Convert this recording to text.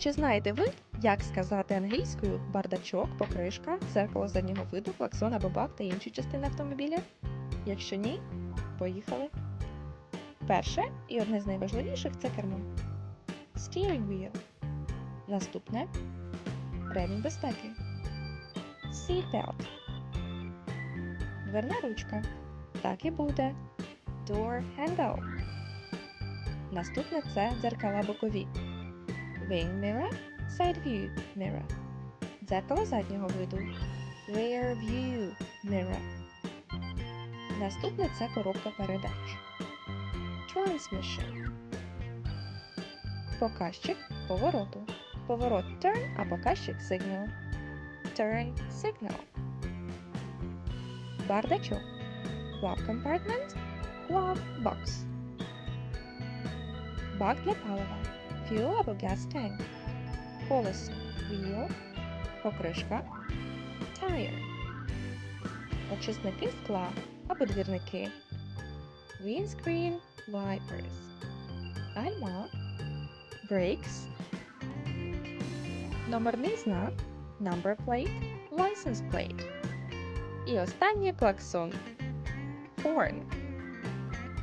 Чи знаєте ви, як сказати англійською бардачок, покришка, дзеркало заднього виду, клаксон або бак та інші частини автомобіля? Якщо ні, поїхали. Перше і одне з найважливіших це кермо. Steering wheel. Наступне ремінь безпеки. Seatbelt. Дверна ручка. Так і буде. Door handle. Наступне це дзеркала бокові. Wing mirror, side view mirror. Дзеркало заднього виду. Rear view mirror. Наступне це коробка передач. Transmission. Показчик повороту. Поворот turn, а показчик signal. Turn signal. Бардачок. Glove compartment. Glove box. Бак для палива. Fuel або gas tank. Колесо. Wheel. Покришка. Tire. Очисники скла або двірники. Windscreen wipers. Гальма. Brakes. Номерний знак. Number plate. License plate. І останнє клаксон. Horn.